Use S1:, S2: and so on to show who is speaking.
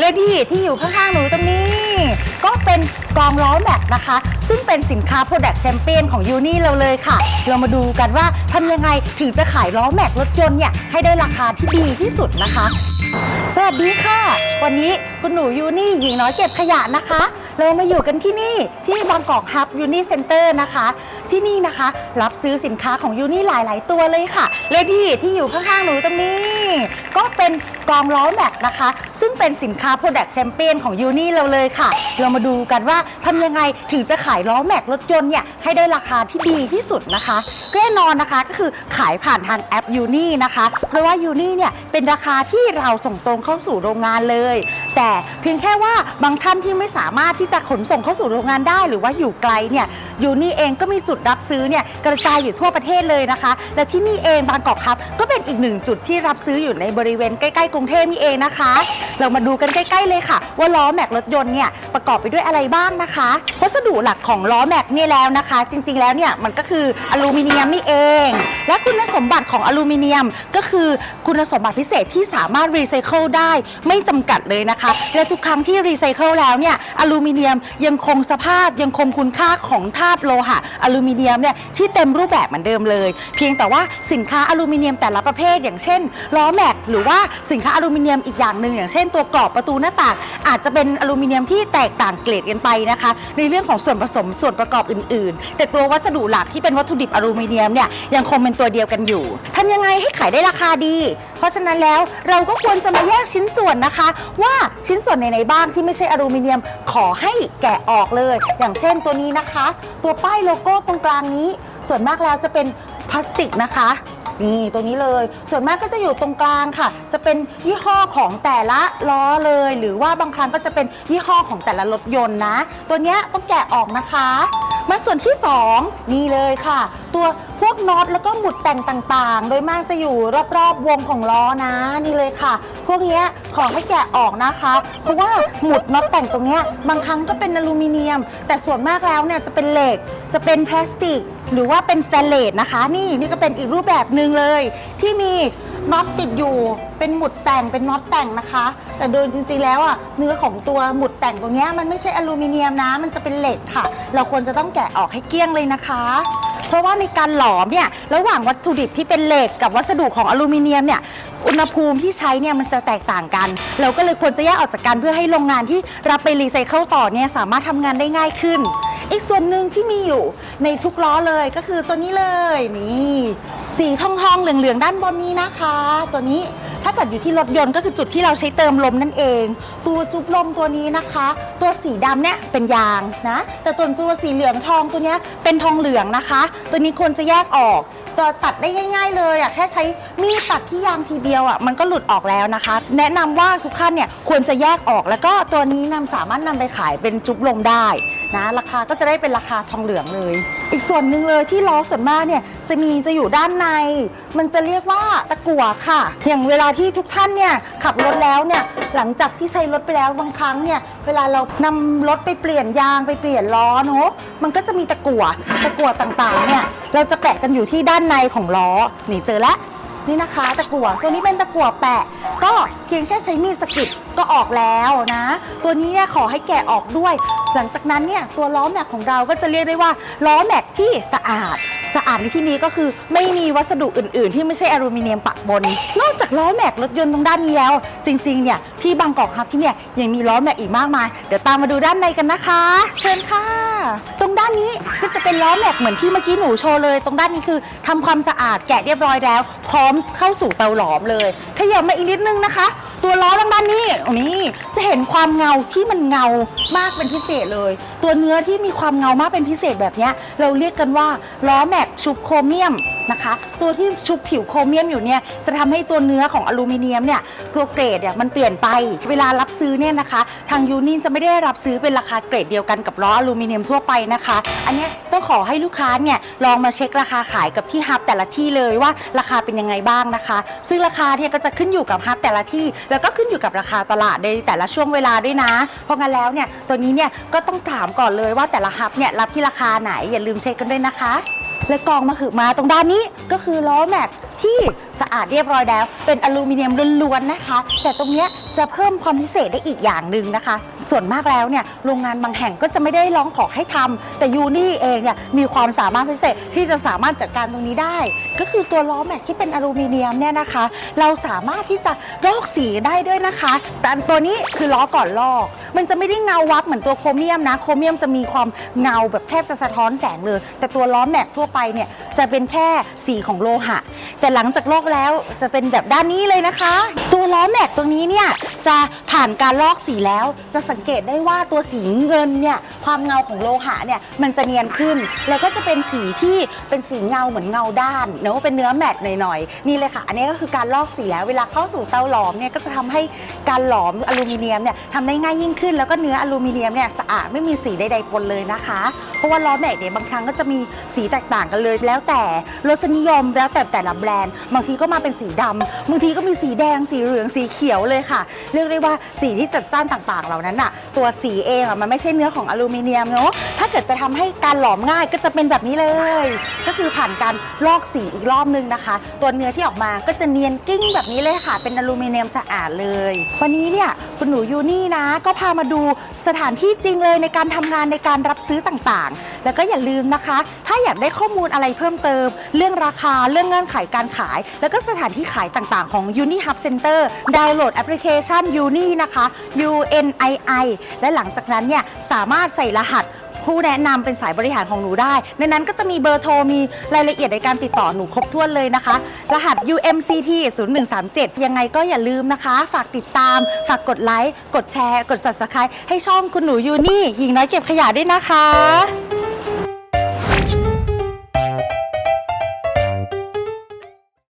S1: และที่ที่อยู่ข้างๆหนูตรงนี้ ก็เป็นกองล้อแม็กนะคะ ซึ่งเป็นสินค้า Product Champion ของยูนี่เราเลยค่ะ เรามาดูกันว่าทำยังไงถึงจะขายล้อแม็กรถยนต์เนี่ยให้ได้ราคาที่ดีที่สุดนะคะ สวัสดีค่ะ วันนี้คุณหนูยูนี่หญิงน้อยเก็บขยะนะคะ เรามาอยู่กันที่นี่ที่บางกอกฮับยูนี่เซ็นเตอร์นะคะ ที่นี่นะคะ รับซื้อสินค้าของยูนี่หลาย ๆ ตัวเลยค่ะ และที่ที่อยู่ข้างๆหนูตรงนี้ ก็เป็นกองล้อแม็กนะคะ ซึ่งเป็นสินค้า Product Champion ของยูนี่เราเลยค่ะ เรามาดูกันว่าทำยังไงถึงจะขายล้อแม็กรถยนต์เนี่ยให้ได้ราคาที่ดีที่สุดนะคะแน่นอนนะคะก็คือขายผ่านทางแอปยูนี่นะคะ เพราะว่ายูนี่เนี่ยเป็นราคาที่เราส่งตรงเข้าสู่โรงงานเลย แต่เพียงแค่ว่าบางท่านที่ไม่สามารถที่จะขนส่งเข้าสู่โรงงานได้ หรือว่าอยู่ไกลเนี่ยอยู่นี่เองก็มีจุดรับซื้อเนี่ยกระจายอยู่ทั่วประเทศเลยนะคะ และที่นี่เองบางกอกครับ ก็เป็นอีกหนึ่งจุดที่รับซื้ออยู่ในบริเวณใกล้ๆกรุงเทพนี่เองนะคะ เรามาดูกันใกล้ ๆ เลยค่ะ ว่าล้อแม็กรถยนต์เนี่ยประกอบไปด้วยอะไรบ้างนะคะวัสดุหลักของล้อแม็กเนี่ยแล้วนะคะ จริง ๆแล้วเนี่ยมันก็คืออลูมิเนียมนี่เอง และคุณสมบัติของอลูมิเนียมก็คือคุณสมบัติพิเศษที่สามารถรีไซเคิลได้ไม่จำกัดเลยนะคะและทุกครั้งที่รีไซเคิลแล้วเนี่ยอลูมิเนียมยังคงสภาพยังคงคุณค่าของธาตุโลหะอลูมิเนียมเนี่ยที่เต็มรูปแบบเหมือนเดิมเลย เพียงแต่ว่าสินค้าอลูมิเนียมแต่ละประเภท อย่างเช่นล้อแม็กหรือว่าสินค้าอลูมิเนียมอีกอย่างหนึ่งอย่างเช่นตัวกรอบประตูหน้าต่างอาจจะเป็นอลูมิเนียมที่แตกต่างเกรดกันไปนะคะ ในเรื่องของส่วนผสมส่วนประกอบอื่น ๆ แต่ตัววัสดุหลักที่เป็นวัตถุดิบอลูมิเนียมเนี่ยยังคงเป็นตัวเดียวกันอยู่ทำยังไงให้ขายได้ราคาดี เพราะฉะนั้นแล้วเราก็ควรจะมาแยกชิ้นส่วนนะคะ ว่าชิ้นส่วนไหนๆบ้างที่ไม่ใช่อลูมิเนียมขอให้แกะออกเลย อย่างเช่นตัวนี้นะคะ ตัวป้ายโลโก้ตรงกลางนี้ ส่วนมากแล้วจะเป็นพลาสติกนะคะนี่ตัวนี้เลย ส่วนมากก็จะอยู่ตรงกลางค่ะ จะเป็นยี่ห้อของแต่ละล้อเลย หรือว่าบางครั้งก็จะเป็นยี่ห้อของแต่ละรถยนต์นะ ตัวนี้ต้องแกะออกนะคะ มาส่วนที่ 2 นี่เลยค่ะ ตัว กน็อตแล้วก็หมุดแต่งต่างๆ โดยมากจะอยู่รอบๆวงของล้อนะนี่เลยค่ะ พวกนี้ขอให้แกะออกนะคะ เพราะว่าหมุดน็อตแต่งตรงนี้บางครั้งก็เป็นอลูมิเนียม แต่ส่วนมากแล้วเนี่ยจะเป็นเหล็กจะเป็นพลาสติก หรือว่าเป็นสแตนเลสนะคะ นี่นี่ก็เป็นอีกรูปแบบหนึ่งเลย ที่มีน็อตติดอยู่เป็นหมุดแต่งเป็นน็อตแต่งนะคะ แต่โดยจริงๆแล้วอะเนื้อของตัวหมุดแต่งตรงนี้มันไม่ใช่อลูมิเนียมนะ มันจะเป็นเหล็กค่ะ เราควรจะต้องแกะออกให้เกลี้ยงเลยนะคะ เพราะว่าในการหลอมเนี่ยระหว่างวัตถุดิบที่เป็นเหล็กกับวัสดุของอลูมิเนียมเนี่ยอุณหภูมิที่ใช้เนี่ยมันจะแตกต่างกัน เราก็เลยควรจะแยกออกจากกันเพื่อให้โรงงานที่รับไปรีไซเคิลต่อเนี่ยสามารถทำงานได้ง่ายขึ้น อีกส่วนหนึ่งที่มีอยู่ในทุกล้อเลยก็คือตัวนี้เลยนี่สีทองทองๆเหลืองๆด้านบนนี้นะคะ ตัวนี้ ถ้าเกิดอยู่ที่รถยนต์ก็คือจุดที่เราใช้เติมลมนั่นเอง ตัวจุ๊บลมตัวนี้นะคะ ตัวสีดำเนี่ยเป็นยางนะ แต่ตัวตัวสีเหลืองทองตัวนี้เป็นทองเหลืองนะคะ ตัวนี้ควรจะแยกออกตัวตัดได้ง่าย ๆ เลยอะแค่ใช้มีดตัดที่ยางทีเดียวอะมันก็หลุดออกแล้วนะคะ แนะนำว่าทุกท่านเนี่ยควรจะแยกออกแล้วก็ตัวนี้นำสามารถนำไปขายเป็นจุ๊บลมได้ นะราคาก็จะได้เป็นราคาทองเหลืองเลย อีกส่วนหนึ่งเลยที่ล้อส่วนมากเนี่ยจะมีจะอยู่ด้านใน มันจะเรียกว่าตะกั่วค่ะ อย่างเวลาที่ทุกท่านเนี่ยขับรถแล้วเนี่ยหลังจากที่ใช้รถไปแล้วบางครั้งเนี่ยเวลาเรานำรถไปเปลี่ยนยางไปเปลี่ยนล้อเนอะมันก็จะมีตะกั่วตะกั่วต่างๆเนี่ยเราจะแปะกันอยู่ที่ด้านในของล้อนี่เจอแล้ว นี่นะคะ ตะกั่วตัวนี้เป็นตะกั่วแปะ ก็เพียงแค่ใช้มีดสกิดก็ออกแล้วนะ ตัวนี้เนี่ยขอให้แกะออกด้วย หลังจากนั้นเนี่ยตัวล้อแม็กของเราก็จะเรียกได้ว่าล้อแม็กที่สะอาดสะอาดในที่นี้ก็คือไม่มีวัสดุอื่น ๆ ที่ไม่ใช่อลูมิเนียมปะปนนอกจากล้อแม็กรถยนต์ตรงด้านนี้แล้ว จริง ๆ เนี่ยที่บางกอกฮับที่เนี่ยยังมีล้อแม็กอีกมากมาย เดี๋ยวตามมาดูด้านในกันนะคะ เชิญค่ะ ตรงด้านนี้ก็จะเป็นล้อแม็กเหมือนที่เมื่อกี้หนูโชว์เลย ตรงด้านนี้คือทำความสะอาดแกะเรียบร้อยแล้ว พร้อมเข้าสู่เตาหลอมเลยขยับมาอีกนิดนึงนะคะ ตัวล้อทางด้านนี้โอ้นี่จะเห็นความเงาที่มันเงามากเป็นพิเศษเลย ตัวเนื้อที่มีความเงามากเป็นพิเศษแบบเนี้ยเราเรียกกันว่าล้อแม็กชุบโครเมียม นะคะ ตัวที่ชุบผิวโครเมียมอยู่เนี่ยจะทำให้ตัวเนื้อของอลูมิเนียมเนี่ยตัวเกรดเนี่ยมันเปลี่ยนไป เวลารับซื้อเนี่ยนะคะ ทางยูนินจะไม่ได้รับซื้อเป็นราคาเกรดเดียวกันกับล้ออลูมิเนียมทั่วไปนะคะ อันนี้ต้องขอให้ลูกค้าเนี่ยลองมาเช็คราคาขายกับที่ฮับแต่ละที่เลยว่าราคาเป็นยังไงบ้างนะคะ ซึ่งราคาเนี่ยก็จะขึ้นอยู่กับฮับแต่ละที่ แล้วก็ขึ้นอยู่กับราคาตลาดในแต่ละช่วงเวลาด้วยนะ เพราะงั้นแล้วเนี่ยตัวนี้เนี่ยก็ต้องถามก่อนเลยว่าแต่ละฮับเนี่ยรับที่ราคาไหนอย่าลืมเช็คกันด้วยนะคะ และกองมาหึมาตรงด้านนี้ก็คือล้อแม็กที่ สะอาดเรียบร้อยแล้ว เป็นอลูมิเนียมล้วนๆนะคะ แต่ตรงเนี้ยจะเพิ่มความพิเศษได้อีกอย่างหนึ่งนะคะ ส่วนมากแล้วเนี่ยโรงงานบางแห่งก็จะไม่ได้ร้องขอให้ทำแต่ยูนี่เองเนี่ยมีความสามารถพิเศษที่จะสามารถจัดการตรงนี้ได้ ก็คือตัวล้อแม็กที่เป็นอลูมิเนียมเนี่ยนะคะ เราสามารถที่จะลอกสีได้ด้วยนะคะแต่ตัวนี้คือล้อก่อนลอก มันจะไม่ได้เงาวับเหมือนตัวโครเมียมนะโครเมียมจะมีความเงาแบบแทบจะสะท้อนแสงเลย แต่ตัวล้อแม็กทั่วไปเนี่ยจะเป็นแค่สีของโลหะ แต่หลังจากลอกแล้วจะเป็นแบบด้านนี้เลยนะคะ ตัวล้อแม็กตัวนี้เนี่ยจะผ่านการลอกสีแล้ว จะสังเกตได้ว่าตัวสีเงินเนี่ยความเงาของโลหะเนี่ยมันจะเนียนขึ้น แล้วก็จะเป็นสีที่เป็นสีเงาเหมือนเงาด้านเนอะเป็นเนื้อแมตต์หน่อยๆนี่เลยค่ะ อันนี้ก็คือการลอกสีแล้วเวลาเข้าสู่เตาหลอมเนี่ยก็จะทำให้การหลอมอลูมิเนียมเนี่ยทำได้ง่ายยิ่งขึ้น แล้วก็เนื้ออลูมิเนียมเนี่ยสะอาดไม่มีสีใดๆปนเลยนะคะ เพราะว่าล้อแม็กเนี่ยบางครั้งก็จะมีสีแตกต่างกันเลย แล้วแต่รสนิยมแล้วแต่แต่ละแบรนด์ บางทีก็มาเป็นสีดำบางทีก็มีสีแดงสีเหลืองสีเขียวเลยค่ะเรียกได้ว่าสีที่จัดจ้านต่างๆ เหล่านั้นน่ะ ตัวสีเองอะมันไม่ใช่เนื้อของอลูมิเนียมเนาะถ้าเกิดจะทำให้การหลอมง่ายก็จะเป็นแบบนี้เลย ก็คือผ่านการลอกสีอีกรอบนึงนะคะ ตัวเนื้อที่ออกมาก็จะเนียนกิ้งแบบนี้เลยค่ะ เป็นอลูมิเนียมสะอาดเลย วันนี้เนี่ยคุณหนูยูนี่นะ ก็พามาดูสถานที่จริงเลยในการทำงานในการรับซื้อต่างๆ แล้วก็อย่าลืมนะคะ ถ้าอยากได้ข้อมูลอะไรเพิ่มเติม เรื่องราคาเรื่องเงื่อนไขการขาย แล้วก็สถานที่ขายต่างๆ ของ Uni Hub Center ดาวน์โหลดแอปพลิเคชัน Uni นะคะ UNII และหลังจากนั้นเนี่ยสามารถใส่รหัสผู้แนะนำเป็นสายบริหารของหนูได้ ในนั้นก็จะมีเบอร์โทรมีรายละเอียดในการติดต่อหนูครบถ้วนเลยนะคะ รหัส UMCT 0137 ยังไงก็อย่าลืมนะคะ ฝากติดตาม ฝากกดไลค์ กดแชร์ กด subscribe ให้ช่องคุณหนูยูนี่หญิงน้อยเก็บขยะด้วยนะคะ